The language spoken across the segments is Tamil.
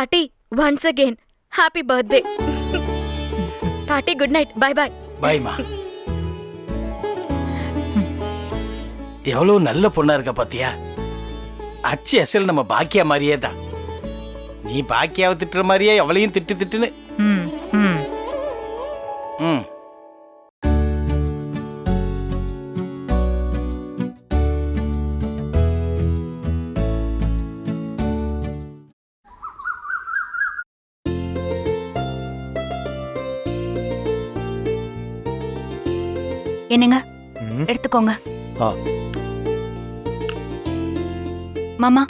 பாட்டி ஒன்ஸ் அகெயின் ஹாப்பி பர்த்டே பாட்டி குட் நைட் பை பை பாய்மா எவ்வளவு நல்ல பொண்ணா இருக்க பாத்தியா? அச்சு அசல் நம்ம பாக்கியா மாதிரியே தான். நீ பாக்கியாவை திட்டுற மாதிரியே அவளையும் திட்டு திட்டுன்னு. ம். என்னங்க. எடுத்துக்கோங்க. மாமா.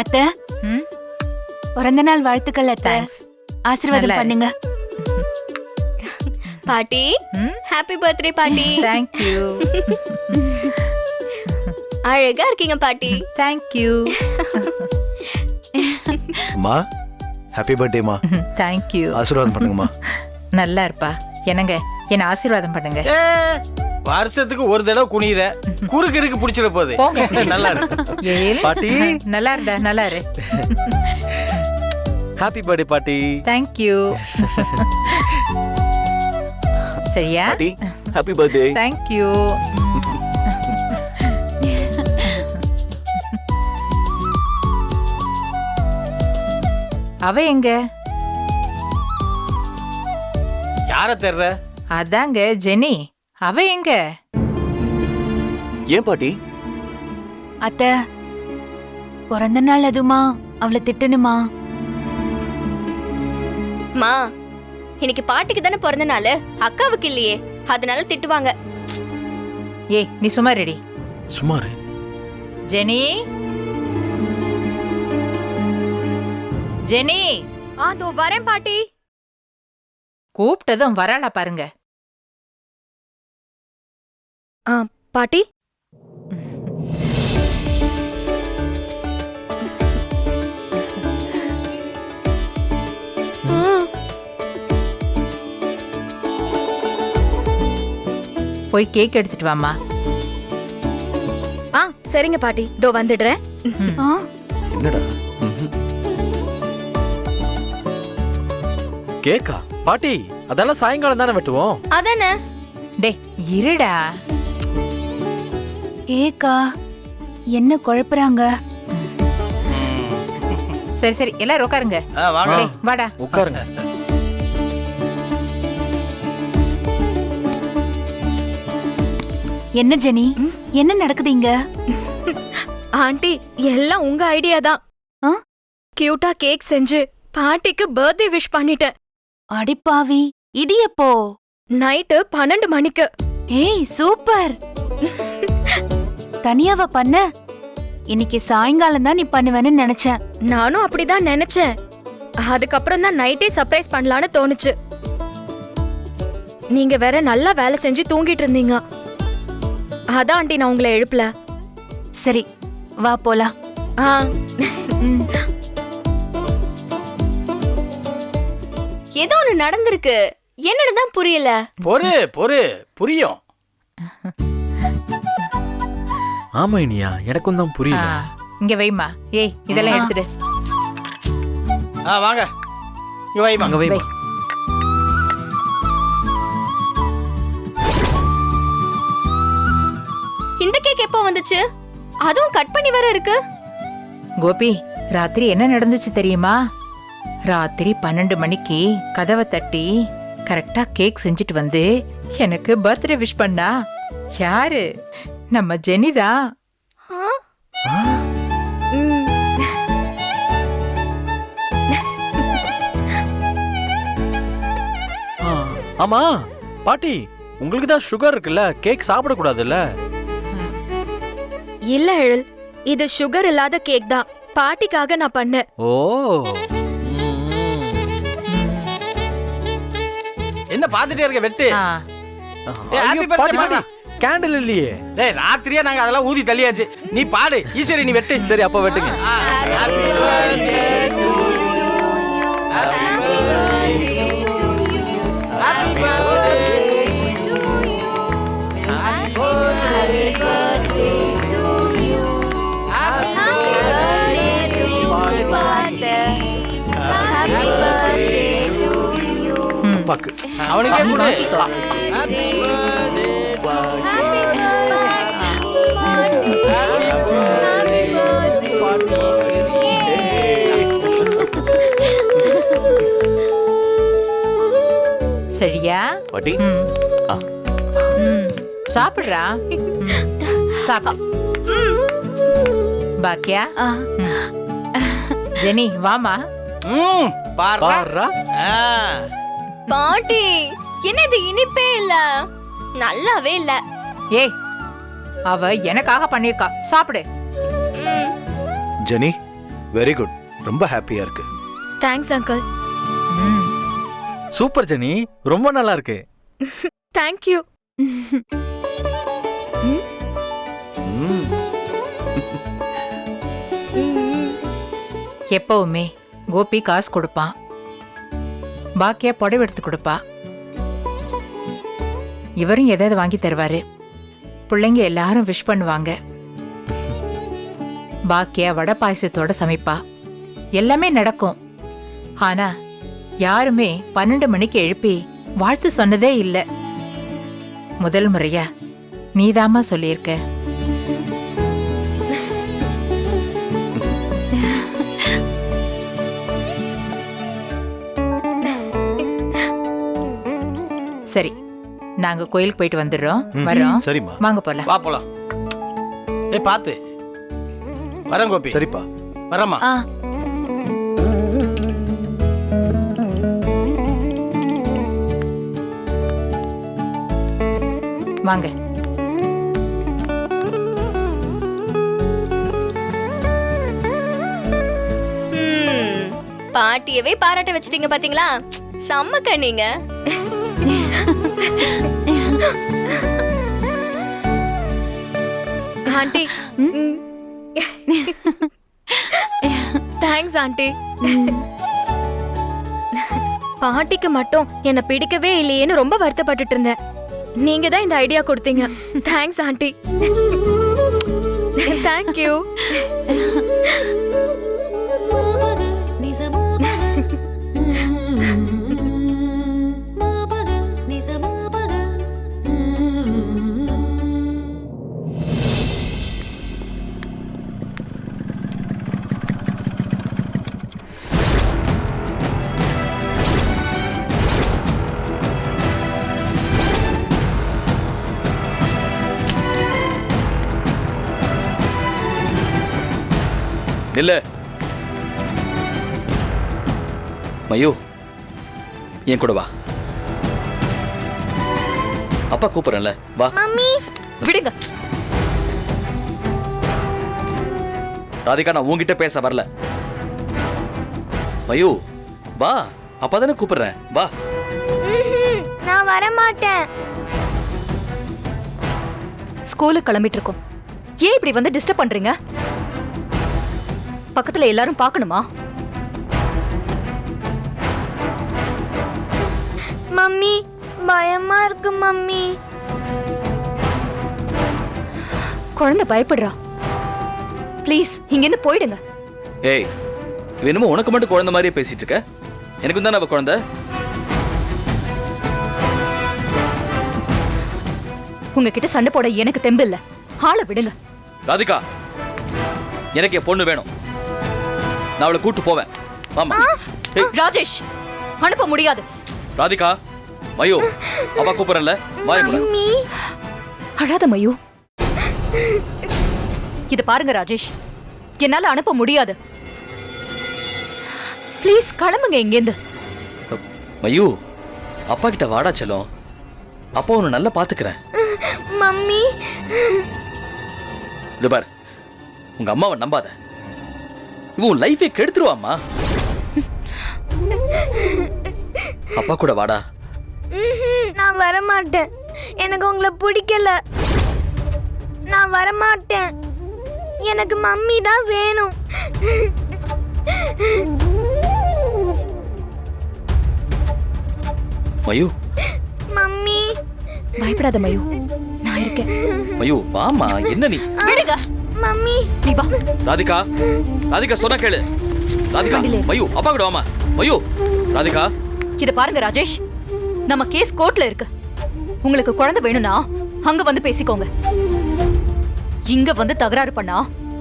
அத்தை. பிறந்த நாள் வாழ்த்துக்கள் அத்தை. ஆசீர்வாதம். பண்ணுங்க. பாட்டி. ஹாப்பி பர்த்டே பாட்டி. தேங்க் யூ அழகா இருக்கீங்க பாட்டி. தேங்க் யூ அம்மா ஹாப்பி பர்த்டேமா தேங்க் யூ ஆசீர்வாதம் பண்ணுங்கம்மா. நல்லா இருப்பா. என்னங்க? என்ன ஆசீர்வாதம் பண்ணுங்க. ஏ, வருஷத்துக்கு ஒரு தடவை குனியிற. குறுக்கு இருக்கு பிடிச்சிட போகுது. நல்லா இருக்கு பாட்டி. நல்லா இருடா நல்லா இரு. ஹாப்பி பர்த்டே பாட்டி. தேங்க் யூ சரியா? பாட்டி ஹாப்பி பர்த்டே தேங்க் அவ எங்க? யார தேர்ற அதாங்க ஜெனி. அவ எங்க? ஏன் பாட்டி? அத்தை பிறந்த நாள் அதுமா. அவளை திட்டணுமா? மா இன்னைக்கு பாட்டிக்கு தானே பிறந்த நாள்? அக்காவுக்கு இல்லையே. அதனால திட்டுவாங்க. ஏய் நீ சும்மா ரெடி சுமாரு ஜெனி? ஜெனி! அதோ வரேன் பாட்டி. கூப்பிட்டதும் வராளா பாருங்க. பாட்டி? ம், போய் கேக் எடுத்துட்டு வாமா ஆ சரிங்க பாட்டி. இதோ வந்துடுறேன். ஆ, என்னடா? கேக்கா. பாட்டி அதெல்லாம் சாயங்காலம் தானே வெட்டுவோம்? அதானே டேய் இருடா. கேக்கா என்ன குழப்புறாங்க? சரி சரி எல்லாரும் உட்காருங்க. டேய் வாடா. உட்காருங்க. என்ன ஜெனி? என்ன நடக்குது இங்க? ஆண்டி எல்லாம் உங்க ஐடியா தான். ஆ? கியூட்டா கேக் செஞ்சு பாட்டிக்கு பர்த்டே விஷ் பண்ணிட்டேன். அடிப்பாவி இது எப்போ நைட்டு பன்னெண்டு மணிக்கு. ஏய் சூப்பர். தனியாவா பண்ண. இன்னைக்கு சாயங்காலம் தான் நீ பண்ணுவேன்னு நினைச்சேன். நானும் அப்படிதான் நினைச்சேன். அதுக்கப்புறம் தான் நைட்டே சர்ப்ரைஸ் பண்ணலான்னு தோணுச்சு. நீங்க வேற நல்லா வேலை செஞ்சு தூங்கிட்டு இருந்தீங்க. அதான் ஆண்டி நான் உங்களை எழுப்பல. சரி வா போலாம். ஆ. ஏதோ ஒண்ணு நடந்திருக்கு. என்னன்னு தான் புரியல. பொறு பொறு புரியும். ஆமா இனியா. எனக்கும் தான் புரியல. இங்க வைமா ஏய் இதெல்லாம். எடுத்துடு. ஆ வாங்க. இங்க வைமா அங்க வை வை. இந்த கேக் எப்போ வந்துச்சு? அதுவும் கட் பண்ணி வர இருக்கு. கோபி ராத்திரி என்ன நடந்துச்சு தெரியுமா? ராத்திரி பன்னெண்டு மணிக்கு கதவை தட்டி கரெக்டா கேக் செஞ்சுட்டு வந்து எனக்கு பர்த்டே விஷ் பண்ணா. யாரு? நம்ம ஜெனிதா. ஆ? ம். ஆ, ஆமா பாட்டி உங்களுக்கு தான் சுகர் இருக்குல்ல கேக் சாப்பிடக்கூடாதுல்ல? இல்ல எழில் இது சுகர் இல்லாத கேக் தான். பாட்டிக்காக நான் பண்ணேன். ஓ. என்ன பாத்துட்டே இருக்க வெட்டு? happy birthday, பாட்டி. கேண்டில் இல்லையே. டேய் ராத்திரியே நாங்க அதெல்லாம் ஊதி தள்ளியாச்சு. நீ பாடு ஈஸ்வரி நீ வெட்டு. சரி அப்ப வெட்டுங்க. ஆ, happy birthday to you. அப்பாக்கு அவனுக்கே கொடு சரியா? பாட்டி ம். சாப்பிடுறா. சாப்பிடு பாக்கியா? ஜெனி வாமா. ம். பாரு பாருடா. ஆ. பாட்டி என்ன இது இனிப்பே இல்ல? நல்லாவே இல்ல. ஏய் அவ எனக்காக பண்ணிருக்கா. சாப்பிடு. ஜெனி வெரி குட் ரொம்ப ஹாப்பியா இருக்கு. Thanks uncle. சூப்பர் ஜெனி ரொம்ப நல்லா இருக்கு. தேங்க்யூ ம். எப்பவுமே கோபி காசு கொடுப்பான். பாக்கியா புடவை எடுத்து கொடுப்பா. இவரும் எதாவது வாங்கி தருவாரு. பிள்ளைங்க எல்லாரும் விஷ் பண்ணுவாங்க. பாக்கியா வடை பாயசத்தோட சமைப்பா. எல்லாமே நடக்கும். ஆனா யாருமே பன்னெண்டு மணிக்கு எழுப்பி வாழ்த்து சொன்னதே இல்ல. முதல் முறையா நீதாம்மா சொல்லியிருக்க. நாங்க கோயிலுக்கு போயிட்டு வந்துடுறோம். வர்றோம் சரிம்மா. வாங்க போலாம். வா போலாம். ஏய் பாத்து. வரேன் கோபி. சரிப்பா. வரேம்மா. ஆ. வாங்க. பாட்டியவே பாராட்ட வச்சிட்டீங்க பாத்தீங்களா? செம்ம நீங்க ஆண்டி. Thanks aunty. பாட்டிக்கு மட்டும் என்ன பிடிக்கவே இல்லையேன்னு ரொம்ப வருத்தப்பட்டுட்டு இருந்தேன். நீங்க தான் இந்த ஐடியா கொடுத்தீங்க. Thanks aunty. தேங்க்யூ நில்லு மயு என் கூட வா. அப்பா கூப்பிடுறேன்ல வா. விடுங்க. ராதிகா நான் உன்கிட்ட பேச வரல. மயு வா. அப்பா தானே கூப்பிடுறேன். வா. நான் வர மாட்டேன் ஸ்கூலுக்கு கிளம்பிட்டு இருக்கோம். ஏன் இப்படி வந்து டிஸ்டர்ப் பண்றீங்க? பக்கத்துல எல்லாரும் பார்க்கணுமா? மம்மி பயமா இருக்கு மம்மி. குழந்தை பயப்படுறா. ப்ளீஸ் இங்க இருந்து போயிடுங்க. ஏய் என்னமோ உனக்கு மட்டும் குழந்தை மாதிரியே பேசிட்டு இருக்க? எனக்கு தானே அவ குழந்தை? உங்ககிட்ட சண்டை போட எனக்கு தெம்பு இல்ல ஆளை விடுங்க. ராதிகா எனக்கு என் பொண்ணு வேணும். நான் அவளை கூட்டு போவேன். ஆமா ஏய் ராஜேஷ் அனுப்ப முடியாது. ராதிகா மயு வாய் மூடு. அழாத மயு. இது பாருங்க ராஜேஷ். என்னால அனுப்ப முடியாது. ப்ளீஸ் கிளம்புங்க இங்கேருந்து மயு அப்பா கிட்ட வாடா செல்லம். அப்பா உன்னை நல்லா பாத்துக்கிறேன். மம்மி. இது பார். உங்க அம்மாவை நம்பாத. உன் லைஃபே கெடுத்துருவாம்மா. அப்பா கூட வாடா. நான் வர மாட்டேன் எனக்கு உங்களை பிடிக்கல. நான் வர மாட்டேன் எனக்கு மம்மி தான் வேணும். மயு. மம்மி. பயப்படாத மயு நான் இருக்கேன். மயு வாமா என்ன நீ? விடுங்க. மம்மி. நீ வா. ராதிகா ராதிகா சொன்னா கேளு. ராதிகா மயு அப்பா கூட வாமா மயு ராதிகா. இத பாருங்க ராஜேஷ். நம்ம கேஸ் கோர்ட்ல இருக்கு. உங்களுக்கு குழந்தை வேணும்னா அங்க வந்து பேசிக்கோங்க. இங்க வந்து தகராறு பண்ணா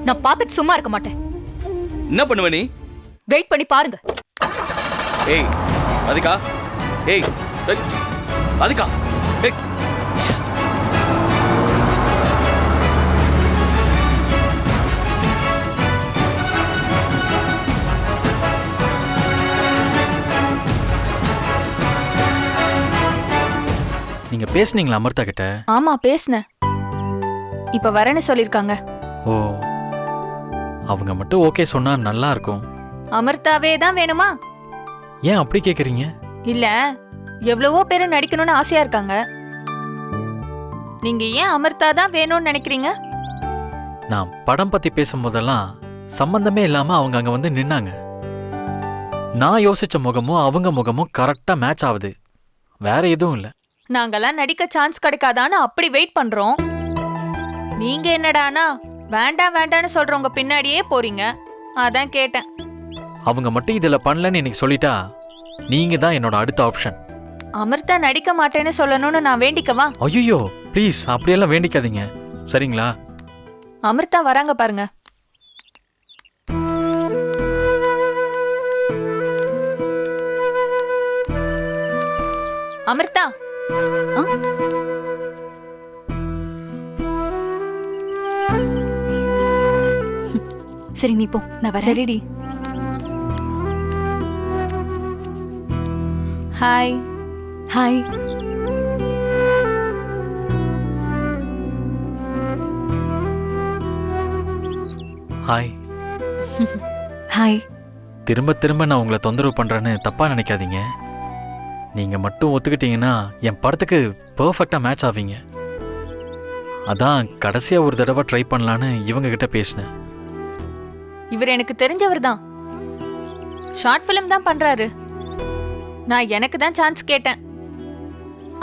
நான் பார்த்துட்டு சும்மா இருக்க மாட்டேன். என்ன பண்ணுவ நீ? வெயிட் பண்ணி பாருங்க. ஏய் அதுக்கா ஏய் அதுக்கா ஏய் பேசுனீங்களா அமிர்தா கிட்ட? ஆமா பேசுனேன். இப்ப வரேன்னு சொல்லிருக்காங்க. ஓ அவங்க மட்டும் ஓகே சொன்னா நல்லா இருக்கும். அமிர்தாவே தான் வேணுமா? ஏன் அப்படி கேக்குறீங்க? இல்ல எவ்வளவோ பேர் நடிக்கணும்னு ஆசையா இருக்காங்க. நீங்க ஏன் அமிர்தா தான் வேணும்னு நினைக்கிறீங்க? நான் படம் பத்தி பேசும்போதெல்லாம் சம்பந்தமே இல்லாம அவங்க அங்க வந்து நின்னாங்க. நான் யோசிச்ச முகமும் அவங்க முகமும் கரெக்டா மேட்ச் ஆகுது. வேற எதுவும் இல்ல. நாங்கெல்லாம் நடிக்க சான்ஸ் கிடைக்காதான்னு அப்படி வெயிட் பண்றோம். நீங்க என்னடானா வேண்டாம் வேண்டாம்னு சொல்றவங்க பின்னாடியே போறீங்க. அதான் கேட்டேன். அவங்க மட்டும் இதுல பண்ணலன்னு இன்னைக்கு சொல்லிட்டா நீங்க தான் என்னோட அடுத்த ஆப்ஷன் அமிர்தா நடிக்க மாட்டேன்னு சொல்லணும்னு நான் வேண்டிக்கவா? ஐயோ ப்ளீஸ் அப்படியெல்லாம் வேண்டிக்காதீங்க. சரிங்களா? அமிர்தா வராங்க பாருங்க. அமிர்தா? சரி நீ போ. நான் வரேன். சரிடி. ஹாய் ஹாய் ஹாய் ஹாய் திரும்ப திரும்ப நான் உங்களை தொந்தரவு பண்றேன்னு தப்பா நினைக்காதீங்க. நீங்கள் மட்டும் ஒத்துக்கிட்டீங்கன்னா என் படத்துக்கு பர்ஃபெக்டாக மேட்ச் ஆவீங்க. அதான் கடைசியாக ஒரு தடவை ட்ரை பண்ணலான்னு இவங்க கிட்ட பேசினேன். இவர் எனக்கு தெரிஞ்சவர் தான் ஷார்ட் ஃபிலிம் தான் பண்ணுறாரு நான் எனக்கு தான் சான்ஸ் கேட்டேன்.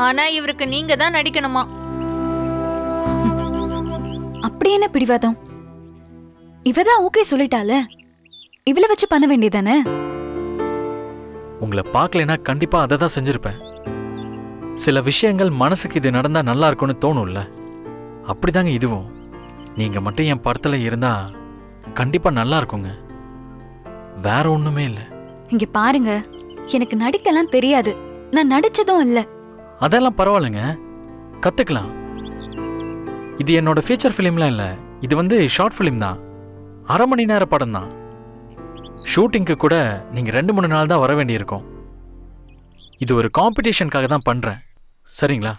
ஆனால் இவருக்கு நீங்கள் தான் நடிக்கணுமா? அப்படி என்ன பிடிவாதம்? இவதான் ஓகே சொல்லிட்டால? இவளை வச்சு பண்ண வேண்டியதானே? உங்களை பார்க்கலைன்னா கண்டிப்பா அதை தான் செஞ்சிருப்பேன். சில விஷயங்கள் மனசுக்கு இது நடந்தா நல்லா இருக்கும்னு தோணும்ல. அப்படிதாங்க இதுவும். நீங்க மட்டும் என் படத்துல இருந்தா கண்டிப்பா நல்லா இருக்குங்க. வேற ஒண்ணுமே இல்லை. இங்க பாருங்க. எனக்கு நடிக்கலாம் தெரியாது. நான் நடிச்சதும் இல்ல. அதெல்லாம் பரவாயில்லைங்க. கத்துக்கலாம். இது என்னோட ஃபீச்சர் ஃபிலிம்லாம் இல்லை. இது வந்து ஷார்ட் ஃபிலிம் தான். அரை மணி நேர படம் தான் ஷூட்டிங்க்கு கூட நீங்கள் ரெண்டு மூணு நாள் தான் வர வேண்டியிருக்கும். இது ஒரு காம்படிஷனுக்காக தான் பண்ணுறேன் சரிங்களா?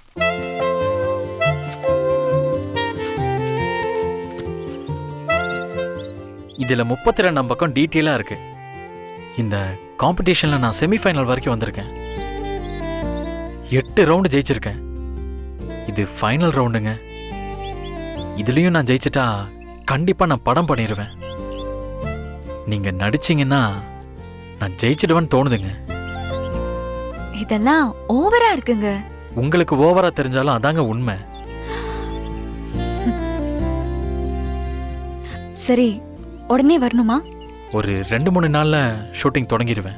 இதில் முப்பத்தி ரெண்டாம் பக்கம் டீட்டெயிலாக இருக்கு. இந்த காம்படிஷனில் நான் செமிஃபைனல் வரைக்கும் வந்திருக்கேன். எட்டு ரவுண்டு ஜெயிச்சிருக்கேன். இது ஃபைனல் ரவுண்டுங்க இதுலேயும் நான் ஜெயிச்சிட்டா கண்டிப்பாக நான் படம் பண்ணிடுவேன் நீங்க நடிச்சீங்கன்னா நான் ஜெயிச்சிடுவேன்னு தோணுதுங்க. இதெல்லாம் ஓவரா இருக்குங்க. உங்களுக்கு ஓவரா தெரிஞ்சாலும் அதாங்க உண்மை. சரி உடனே வரணுமா? ஒரு ரெண்டு மூணு நாள்ல ஷூட்டிங் தொடங்கிடுவேன்.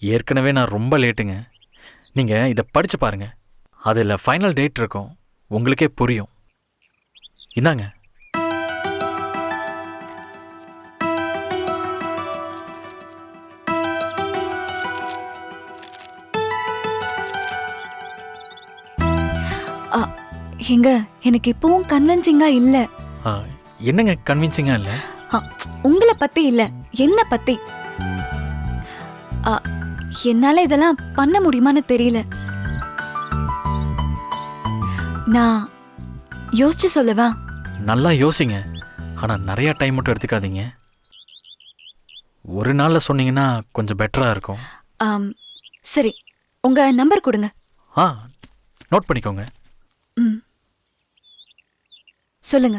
ஏற்கனவே நான் ரொம்ப லேட்டுங்க. நீங்க இதை படிச்சு பாருங்க. அதில் ஃபைனல் டேட் இருக்கும். உங்களுக்கே புரியும். இந்தாங்க. எங்க எனக்கு இப்பவும் கன்வின்சிங்கா இல்ல. ஆ, என்னங்க கன்வின்சிங்கா இல்லை? உங்களை பத்தி இல்ல என்ன பத்தி? அ, என்னால இதெல்லாம் பண்ண முடியுமான்னு தெரியல. நான் யோசிச்சு சொல்லவா? நல்லா யோசிங்க. ஆனால் நிறையா டைம் மட்டும் எடுத்துக்காதீங்க. ஒரு நாளில் சொன்னீங்கன்னா கொஞ்சம் பெட்டராக இருக்கும். ஆம், சரி உங்க நம்பர் கொடுங்க. ஆ நோட் பண்ணிக்கோங்க. ம். சொல்லுங்க.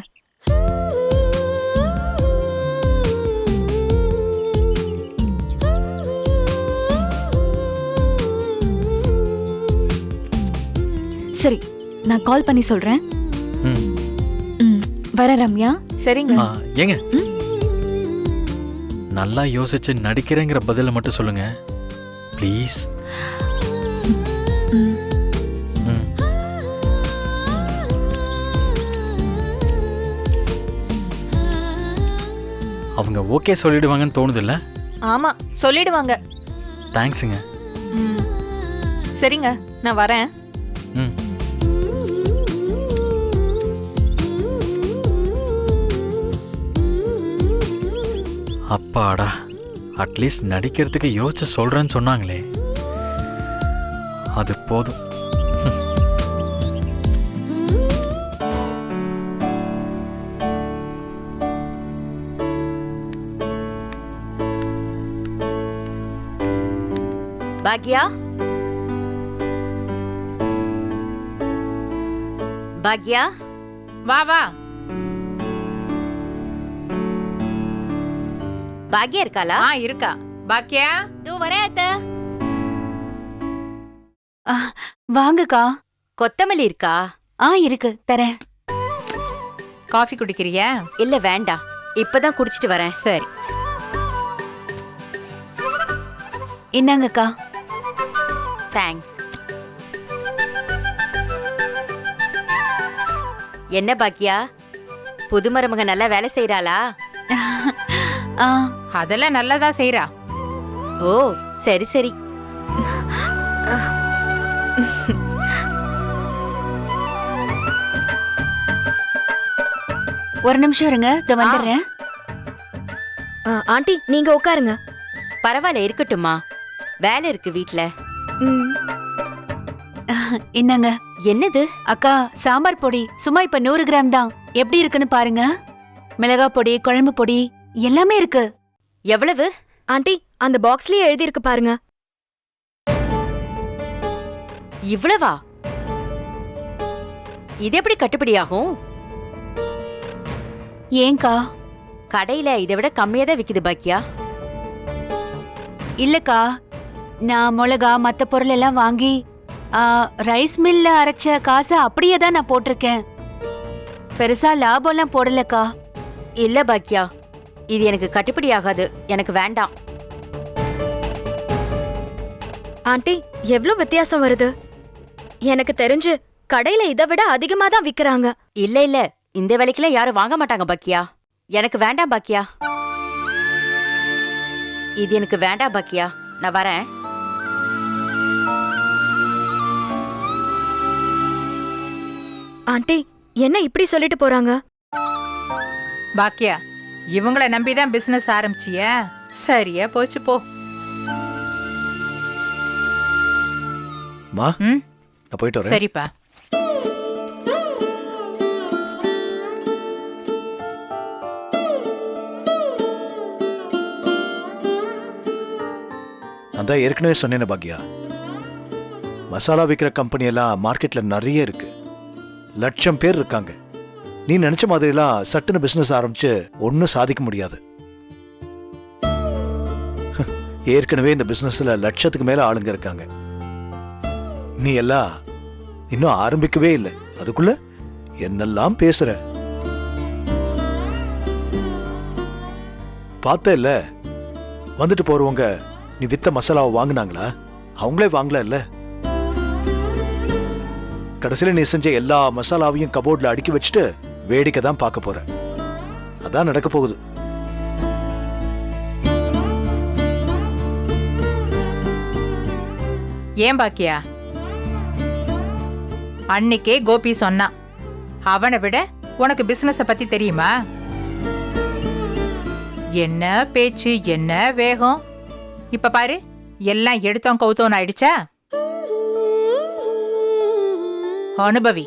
சரி நான் கால் பண்ணி சொல்றேன். ம். ம் வர ரம்யா. சரிங்க. ஆ ஏங்க? நல்லா யோசிச்சு நடிக்கிறேங்கிற பதிலை மட்டும் சொல்லுங்க. ப்ளீஸ். அவங்க ஓகே சொல்லிடுவாங்கன்னு தோணுதில்ல? ஆமா சொல்லிடுவாங்க. தேங்க்ஸுங்க ம். சரிங்க நான் வரேன். ம். அப்பாடா அட்லீஸ்ட் நடிக்கிறதுக்கு யோசிச்சு சொல்றேன்னு சொன்னாங்களே. அது போதும். பாக்யா பாக்யா வா வா. பாக்யா இருக்காளா? ஆ இருக்கா. பாக்கியா? தோ வரேன் அத்த. வாங்கக்கா. கொத்தமல்லி இருக்கா? ஆ இருக்கு. தரேன். காஃபி குடிக்கிறியா? இல்ல வேண்டாம் இப்பதான் குடிச்சிட்டு வரேன். சரி. என்னங்கக்கா? தேங்க்ஸ் என்ன பாக்கியா? புது மருமக நல்லா வேலை செய்றாளா? ஆ அதெல்லாம் நல்லதா செய்றா. ஓ சரி சரி. ஒரு நிமிஷம் இருங்க இதோ வந்துடுறேன். ஆண்டி நீங்க உட்காருங்க. பரவாயில்ல இருக்கட்டும்மா. வேலை இருக்கு வீட்ல. ம். என்னங்க? என்னது? அக்கா சாம்பார் பொடி சும்மா இப்ப நூறு கிராம் தான். எப்படி இருக்குன்னு பாருங்க. மிளகா பொடி குழம்பு பொடி எல்லாமே இருக்கு. எவ்வளவு? ஆண்டி அந்த பாக்ஸ்லயே எழுதி இருக்கு பாருங்க. இவ்வளவா? இது எப்படி கட்டுப்படியாகும் ஏங்கா. கடையில இதை விட கம்மியா தான் விக்குது பாக்கியா? இல்லக்கா நான் மிளகா மத்த பொருள் எல்லாம் வாங்கி ரைஸ் மில்ல அரைச்ச காசை அப்படியே தான் நான் போட்டிருக்கேன். பெருசா லாபம்லாம் போடலக்கா. இல்ல பாக்கியா. இது எனக்கு கட்டுப்படி ஆகாது. எனக்கு வேண்டாம். ஆண்டி எவ்ளோ வித்தியாசம் வருது? எனக்கு தெரிஞ்சு கடையில இதை விட அதிகமா தான் விக்கிறாங்க. இல்ல இல்ல. இந்த விலைக்கெல்லாம் யாரும் வாங்க மாட்டாங்க பாக்கியா. எனக்கு வேண்டாம் பாக்கியா. இது எனக்கு வேண்டாம் பாக்கியா. நான் வரேன். ஆண்டி என்ன இப்படி சொல்லிட்டு போறாங்க? பாக்கியா இவங்கள நம்பி தான் பிசினஸ் ஆரம்பிச்சியா. சரியா போச்சு போ. மா ம்? நான் போயிட்டு வரேன். சரிப்பா. நான் தான் ஏற்கனவே சொன்னேனே பாக்யா மசாலா விற்கிற கம்பெனி எல்லாம் மார்க்கெட்ல நிறைய இருக்கு. லட்சம் பேர் இருக்காங்க. நீ நினைச்ச மாதிரிலாம் சட்டுன்னு பிசினஸ் ஆரம்பிச்சு ஒன்றும் சாதிக்க முடியாது. ஏற்கனவே இந்த பிசினஸ்ல லட்சத்துக்கு மேல ஆளுங்க இருக்காங்க. நீ எல்லாம் இன்னும் ஆரம்பிக்கவே இல்லை. அதுக்குள்ள என்னெல்லாம் பேசுற? பார்த்த இல்ல? வந்துட்டு போறவங்க நீ வித்த மசாலாவை வாங்குனாங்களா? அவங்களே வாங்கல இல்ல? கடைசியில நீ செஞ்ச எல்லா மசாலாவையும் கபோர்ட்ல அடுக்கி வச்சுட்டு வேடிக்கை தான் பார்க்க போற. அதான் நடக்க போகுது. ஏன் பாக்கியா? அன்னைக்கே கோபி சொன்னான் அவனை விட உனக்கு பிசினஸ பத்தி தெரியுமா? என்ன பேச்சு என்ன வேகம்? இப்ப பாரு எல்லாம் எடுத்தோம் கவுத்தோன்னு ஆயிடுச்சா? அனுபவி.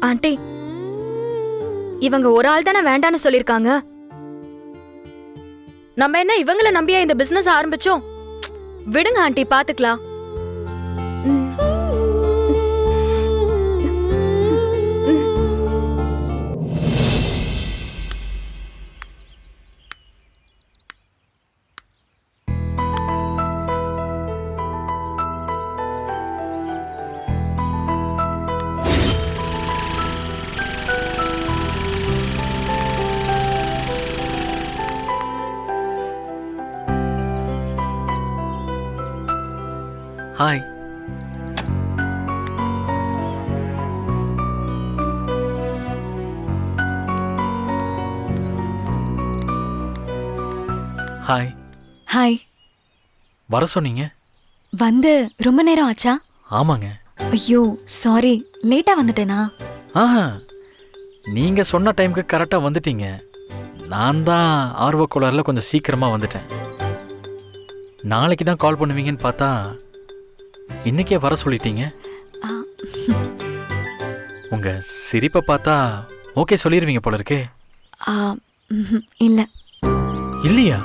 ஆண்டி இவங்க ஒரு ஆள் தானே வேண்டான்னு சொல்லிருக்காங்க. நம்ம என்ன இவங்கள நம்பியா இந்த பிசினஸ் ஆரம்பிச்சோம்? விடுங்க ஆண்டி பாத்துக்கலாம். வர சொன்னீங்க. வந்து ரொம்ப நேரம் ஆச்சா? ஆமாங்க. ஐயோ சாரி லேட்டா வந்துட்டேனா? ஆஹா. நீங்க சொன்ன டைம்க்கு கரெக்டாக வந்துட்டீங்க. நான் தான் ஆர்வக்கோளாறில் கொஞ்சம் சீக்கிரமாக வந்துட்டேன். நாளைக்கு தான் கால் பண்ணுவீங்கன்னு பார்த்தா இன்னைக்கே வர சொல்லிட்டீங்க. உங்க சிரிப்பை பார்த்தா ஓகே சொல்லிடுவீங்க போல இருக்கே. இல்ல. இல்லையா?